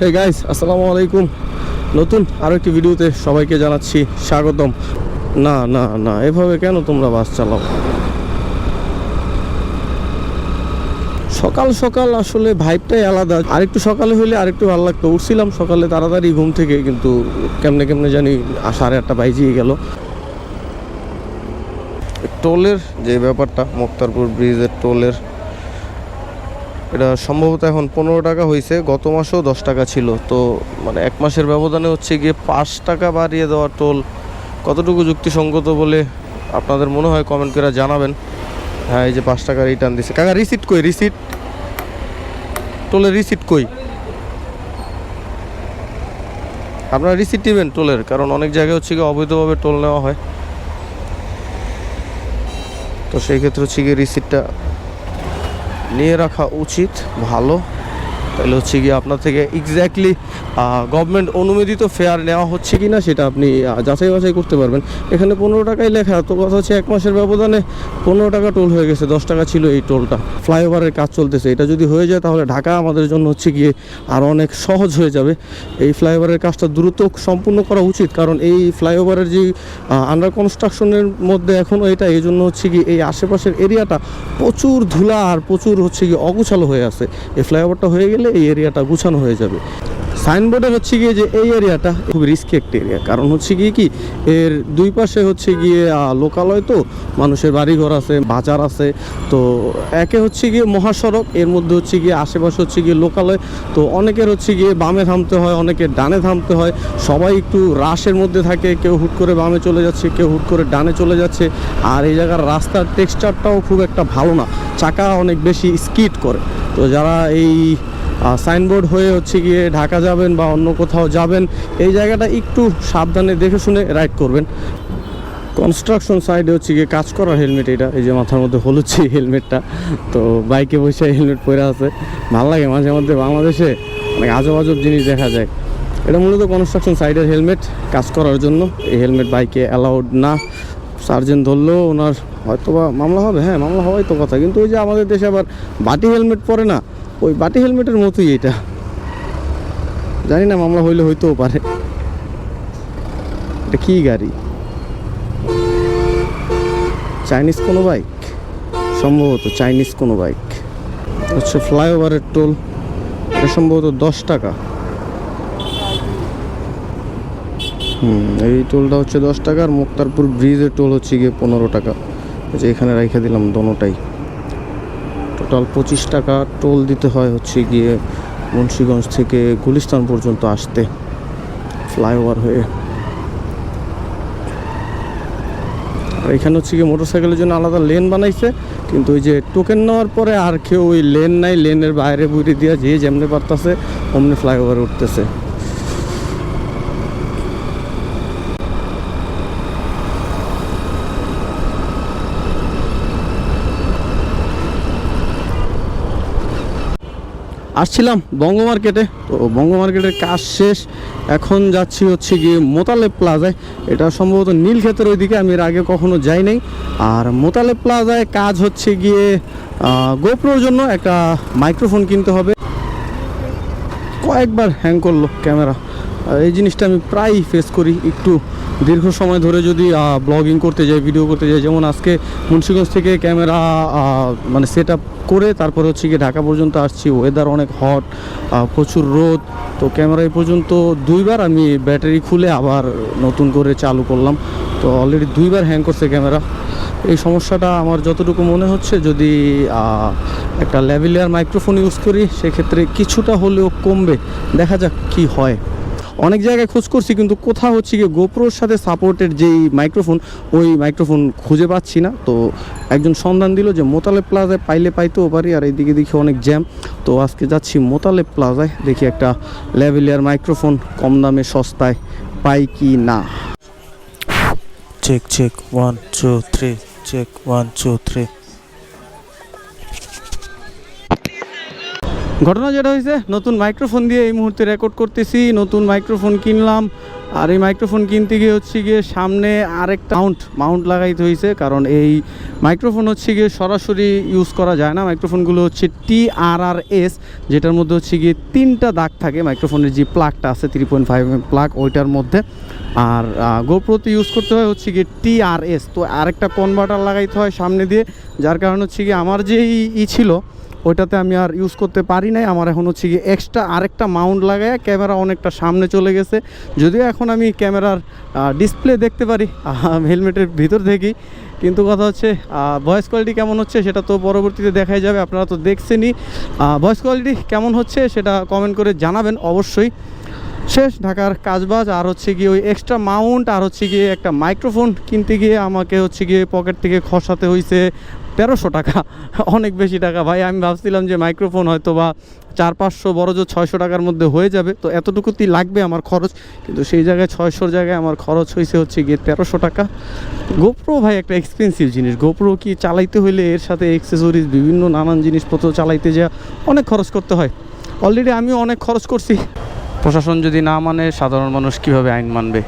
Hey guys আসসালামু আলাইকুম। নতুন আরও একটি ভিডিওতে সবাইকে জানাচ্ছি স্বাগতম। না না না, এভাবে কেন তোমরা বাস চালাও? সকাল সকাল আসলে ভাইবটাই আলাদা। আরেকটু সকালে হলে আরেকটু ভালো লাগতো। উঠছিলাম সকালে তাড়াতাড়ি ঘুম থেকে, কিন্তু কেমনে কেমনে জানি সাড়ে আটটা বাইজিয়ে গেল। টোলের যে ব্যাপারটা, মুক্তারপুর ব্রিজের টোলের এটা সম্ভবত এখন পনেরো টাকা হয়েছে গত মাসেও দশ টাকা ছিল। তো মানে এক মাসের ব্যবধানে হচ্ছে গিয়ে পাঁচ টাকা বাড়িয়ে দেওয়া টোল কতটুকু যুক্তিসঙ্গত বলে আপনাদের মনে হয় কমেন্ট করে জানাবেন। হ্যাঁ এই যে পাঁচ টাকা রিটার্ন দিছে। কাকা রিসিট কই? রিসিট টোলের রিসিট কই? আপনারা রিসিট দিবেন টোলের, কারণ অনেক জায়গায় হচ্ছে গিয়ে অবৈধভাবে টোল নেওয়া হয়। তো সেই ক্ষেত্রে হচ্ছে গিয়ে রিসিটটা নিয়ে রাখা উচিত ভালো। তাহলে হচ্ছে গিয়ে আপনার থেকে এক্স্যাক্টলি গভর্নমেন্ট অনুমোদিত ফেয়ার নেওয়া হচ্ছে কি না সেটা আপনি যাচাই বাছাই করতে পারবেন। এখানে পনেরো টাকাই লেখা, তো কথা হচ্ছে এক মাসের ব্যবধানে পনেরো টাকা টোল হয়ে গেছে, দশ টাকা ছিল এই টোলটা ফ্লাইওভারের কাজ চলতেছে, এটা যদি হয়ে যায় তাহলে ঢাকা আমাদের জন্য হচ্ছে গিয়ে আরও অনেক সহজ হয়ে যাবে। এই ফ্লাইওভারের কাজটা দ্রুত সম্পূর্ণ করা উচিত, কারণ এই ফ্লাইওভারের যে আন্ডার কনস্ট্রাকশনের মধ্যে এখনও এটা, এই জন্য হচ্ছে কি এই আশেপাশের এরিয়াটা প্রচুর ধুলা আর প্রচুর হচ্ছে কি অগুছালো হয়ে আছে। এই ফ্লাইওভারটা হয়ে গেলে এই এরিয়াটা গুছানো হয়ে যাবে। সাইনবোর্ডে হচ্ছে গিয়ে যে এই এরিয়াটা খুব রিস্কি একটা এরিয়া কারণ হচ্ছে গিয়ে কি, এর দুই পাশে হচ্ছে গিয়ে লোকালয় তো, মানুষের বাড়িঘর আছে, বাজার আছে, তো একে হচ্ছে গিয়ে মহাসড়ক, এর মধ্যে হচ্ছে গিয়ে আশেপাশে হচ্ছে গিয়ে লোকালয়, তো অনেকের হচ্ছে গিয়ে বামে থামতে হয়, অনেকের ডানে থামতে হয়, সবাই একটু রাশের মধ্যে থাকে, কেউ হুট করে বামে চলে যাচ্ছে, কেউ হুট করে ডানে চলে যাচ্ছে, আর এই জায়গার রাস্তার টেক্সচারটাও খুব একটা ভালো না, চাকা অনেক বেশি স্কিড করে। তো যারা এই সাইনবোর্ড হয়ে হচ্ছে গিয়ে ঢাকা যাবেন বা অন্য কোথাও যাবেন, এই জায়গাটা একটু সাবধানে দেখে শুনে রাইড করবেন। কনস্ট্রাকশন সাইডে হচ্ছে গিয়ে কাজ করা হেলমেট এটা, এই যে মাথার মধ্যে হলুচ্ছে হেলমেটটা। তো বাইকে বসে হেলমেট পরে আছে, ভালো লাগে মাঝে মধ্যে বাংলাদেশে অনেক আজব আজব জিনিস দেখা যায়। এটা মূলত কনস্ট্রাকশন সাইডের হেলমেট, কাজ করার জন্য। এই হেলমেট বাইকে অ্যালাউড না। সার্জেন্ট ধরলেও ওনার হয়তো বা মামলা হবে হ্যাঁ মামলা হওয়াই তো কথা। কিন্তু ওই যে আমাদের দেশে আবার বাটি হেলমেট পরে না ওই বাটি হেলমেটের মতোই এটা। জানি না, মামলা হইলে হইতেও পারে। এটা কি গাড়ি? চাইনিজ কোনো বাইক? সম্ভবত চাইনিজ কোনো বাইক। হচ্ছে ফ্লাইওভারের টোল। এটা সম্ভবত দশ টাকা। হুম, এই টোলটা হচ্ছে দশ টাকা, আর মুক্তারপুর ব্রিজের টোল হচ্ছে গিয়ে পনেরো টাকা। যে এখানে রাইখা দিলাম দোনোটাই। টোটাল পঁচিশ টাকা টোল দিতে হয় হচ্ছে গিয়ে মুন্সিগঞ্জ থেকে গুলিস্তান পর্যন্ত আসতে। ফ্লাইওভার হয়ে। আর এখানে হচ্ছে গিয়ে মোটরসাইকেলের জন্য আলাদা লেন বানাইছে, কিন্তু ওই যে টোকেন নেওয়ার পরে আর কেউ ওই লেন নাই, লেনের বাইরে বুড়ি দিয়া যে যেমনি পারতাছে, অমনি ফ্লাইওভারে উঠতেছে। আসছিলাম বঙ্গ মার্কেটে। তো বঙ্গ মার্কেটের কাজ শেষ। এখন যাচ্ছি হচ্ছে গিয়ে মোতালেব প্লাজায়। এটা সম্ভবত নীলক্ষেতের ওইদিকে, আমি এর আগে কখনো যাই নাই। আর মোতালেব প্লাজায় কাজ হচ্ছে গিয়ে গোপ্রোর জন্য একটা মাইক্রোফোন কিনতে হবে। কয়েকবার হ্যাং করল ক্যামেরা। এই জিনিসটা আমি প্রায়ই ফেস করি, একটু দীর্ঘ সময় ধরে যদি ব্লগিং করতে যাই ভিডিও করতে যাই, যেমন আজকে মুন্সিগঞ্জ থেকে ক্যামেরা মানে সেট করে তারপরে হচ্ছে গিয়ে ঢাকা পর্যন্ত আসছি। ওয়েদার অনেক হট প্রচুর রোদ। তো ক্যামেরা এই পর্যন্ত দুইবার আমি ব্যাটারি খুলে আবার নতুন করে চালু করলাম। তো অলরেডি দুইবার হ্যাং করছে ক্যামেরা এই সমস্যাটা আমার যতটুকু মনে হচ্ছে, যদি একটা ল্যাভিলিয়ার মাইক্রোফোন ইউজ করি, সেক্ষেত্রে কিছুটা হলেও কমবে। দেখা যাক কি হয়। অনেক জায়গায় খোঁজ করছি কিন্তু কোথাও হচ্ছে গিয়ে গোপ্রোর সাথে সাপোর্টের যেই মাইক্রোফোন ওই মাইক্রোফোন খুঁজে পাচ্ছি না। তো একজন সন্ধান দিল যে মোতালেব প্লাজায় পাইলে পাইতেও পারি আর এইদিকে দেখি অনেক জ্যাম তো আজকে যাচ্ছি মোতালেব প্লাজায় দেখি একটা ল্যাভিলিয়ার মাইক্রোফোন কম দামে সস্তায় পাই কি না। Check, check one two, three Check, one two, three. ঘটনা যেটা হয়েছে, নতুন মাইক্রোফোন দিয়ে এই মুহূর্তে রেকর্ড করতেছি, নতুন মাইক্রোফোন কিনলাম, আর এই মাইক্রোফোন কিনতে গিয়ে হচ্ছে গিয়ে সামনে আরেকটা মাউন্ট মাউন্ট লাগাইতে হয়েছে, কারণ এই মাইক্রোফোন হচ্ছে গিয়ে সরাসরি ইউজ করা যায় না। মাইক্রোফোনগুলো হচ্ছে টি আর আর এস যেটার মধ্যে হচ্ছে গিয়ে তিনটা দাগ থাকে। মাইক্রোফোনের যে প্লাগটা আছে থ্রি পয়েন্ট ফাইভ প্লাগ ওইটার মধ্যে। আর গোপ্রোতে ইউজ করতে হয় হচ্ছে গিয়ে টি আর এস তো আরেকটা কনভার্টার লাগাইতে হয় সামনে দিয়ে, যার কারণে হচ্ছে গিয়ে আমার যে ই ছিল ওইটাতে আমি আর ইউজ করতে পারি নাই। আমার এখন হচ্ছে গিয়ে এক্সট্রা আরেকটা মাউন্ট লাগায় ক্যামেরা অনেকটা সামনে চলে গেছে। যদিও এখন আমি ক্যামেরার ডিসপ্লে দেখতে পারি হেলমেটের ভিতর থেকেই কিন্তু কথা হচ্ছে ভয়েস কোয়ালিটি কেমন হচ্ছে সেটা তো পরবর্তীতে দেখাই যাবে, আপনারা তো দেখছেনই। ভয়েস কোয়ালিটি কেমন হচ্ছে সেটা কমেন্ট করে জানাবেন অবশ্যই। শেষ ঢাকার কাজবাজ, আর হচ্ছে গিয়ে ওই এক্সট্রা মাউন্ট আর হচ্ছে গিয়ে একটা মাইক্রোফোন কিনতে গিয়ে আমাকে হচ্ছে গিয়ে পকেট থেকে খসাতে হয়েছে তেরোশো টাকা। অনেক বেশি টাকা ভাই। আমি ভাবছিলাম যে মাইক্রোফোন হয়তো বা চার পাঁচশো, বড় জোর ছয়শো টাকার মধ্যে হয়ে যাবে। তো এতটুকুতেই লাগবে আমার খরচ। কিন্তু সেই জায়গায় ছয়শোর জায়গায় আমার খরচ হয়েছে হচ্ছে গিয়ে তেরোশো টাকা। গোপ্রো ভাই একটা এক্সপেন্সিভ জিনিস। গোপ্রো কি চালাইতে হইলে এর সাথে এক্সেসরিজ বিভিন্ন নানান জিনিসপত্র চালাইতে যা অনেক খরচ করতে হয়। অলরেডি আমিও অনেক খরচ করছি। প্রশাসন যদি না মানে সাধারণ মানুষ কীভাবে আইন মানবে?